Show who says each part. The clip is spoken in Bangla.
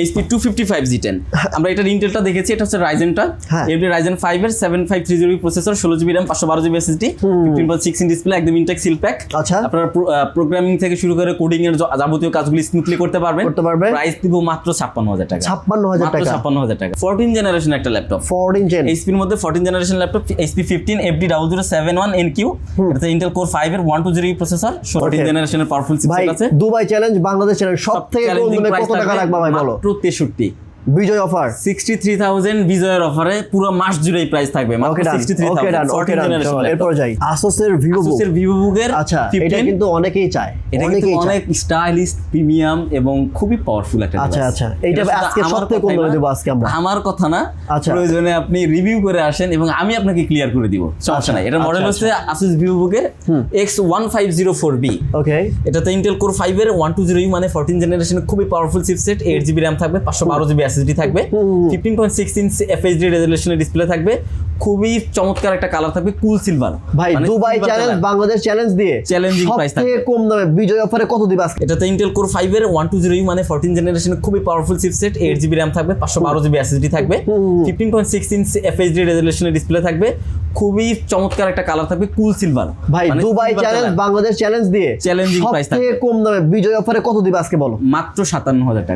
Speaker 1: HP two fifty five G ten আমরা এটার ইন্টেলটা দেখেছি এটা হচ্ছে রাইজেনটা
Speaker 2: হ্যাঁ।
Speaker 1: এমনি রাইজেন ফাইভ এর seven five three GB processor ষোলো জিবি র্যাম পাঁচশো বারো GB SSD fifteen point six inch display একদম ইনটেক সিল প্যাক
Speaker 2: আচ্ছা।
Speaker 1: আপনার প্রোগ্রামিং থেকে শুরু করে কোডিং এর যাবতীয় কাজগুলি স্মুথলি করতে পারবেন।
Speaker 2: করতে পারবেন।
Speaker 1: প্রাইস দিব মাত্র ছাপ্পান্ন হাজার টাকা।
Speaker 2: ছাপ্পান্ন হাজার টাকা।
Speaker 1: ছাপ্পান্ন হাজার টাকা। ফোরটিন জেনারেশন একটা ল্যাপটপ
Speaker 2: ফোরটিন জেন
Speaker 1: এইচপির মধ্যে fourteen generation laptop HP fifteen FD double zero seven one N Q এটা ইন্টেল কোর ফাইভ এর one two zero processor fourteen. জেনারেশনের পাওয়ারফুল
Speaker 2: ভাই
Speaker 1: আছে।
Speaker 2: দুবাই চ্যালেঞ্জ বাংলাদেশ চ্যালেঞ্জ সব থেকে কত টাকা রাখবা ভাই বলো?
Speaker 1: মাত্র তেষট্টি।
Speaker 2: Bijoy offer
Speaker 1: sixty three thousand বিজয়ের অফারে পুরো মাস জুড়ে এই প্রাইস থাকবে মাত্র সিক্সটি থ্রি
Speaker 2: ওকে ডান ওকে ডান এরপর যাই। আসুসের ভিভো বুক
Speaker 1: আসুসের ভিভো বুকের
Speaker 2: আচ্ছা এটা কিন্তু অনেকেই চায়।
Speaker 1: এটা কিন্তু অনেক স্টাইলিশ প্রিমিয়াম এবং খুবই পাওয়ারফুল একটা
Speaker 2: আচ্ছা, আচ্ছা। এইটা
Speaker 1: এটা
Speaker 2: আজকে সবথেকে কম
Speaker 1: কথাই
Speaker 2: দামে
Speaker 1: না,
Speaker 2: দেবো আজকে আমরা।
Speaker 1: আমার কথা না
Speaker 2: আচ্ছা।
Speaker 1: প্রয়োজনে আপনি রিভিউ করে আসেন এবং আমি আপনাকে ক্লিয়ার করে দিব সমস্যা নাই। এটা মডেল
Speaker 2: আচ্ছা,
Speaker 1: হচ্ছে আসুস ভিভো বুকের X one five zero four B
Speaker 2: okay
Speaker 1: এটাতে ইন্টেল কোর ফাইভ এর ওয়ান টু জিরো মানে ফোরটিন জেনারেশন খুবই powerful chipset eight GB RAM থাকবে পাঁচশো বারো জিবি এসএসডি থাকবে fifteen point six inch FHD রেজলিউশনের display থাকবে। খুবই চমৎকার একটা কালার থাকবে কুল সিলভার
Speaker 2: ভাই দুবাই চ্যালেঞ্জ বাংলাদেশ চ্যালেঞ্জ দিয়ে
Speaker 1: price
Speaker 2: সবথেকে
Speaker 1: থাকবে।
Speaker 2: কম দামে বিজয় অফারে কত দিবে আজকে?
Speaker 1: এটাতে ইন্টেল কোর ফাইভ এর ওয়ান টু জিরো মানে ফোরটিন জেনারেশন খুবই powerful chipset eight GB RAM থাকবে পাঁচশো বারো জিবি এসএসডি থাকবে। Fifteen point six inch FHD রেজলিউশনের display থাকবে। খুবই চমৎকার একটা কালার থাকবে কুল সিলভার
Speaker 2: ভাই দুবাই চ্যালেঞ্জ বাংলাদেশ চ্যালেঞ্জ দিয়ে
Speaker 1: Challenging price
Speaker 2: সবথেকে কম দামে বিজয় অফারে কত দিবে আজকে বলো?
Speaker 1: মাত্র সাতান্ন হাজার টাকা।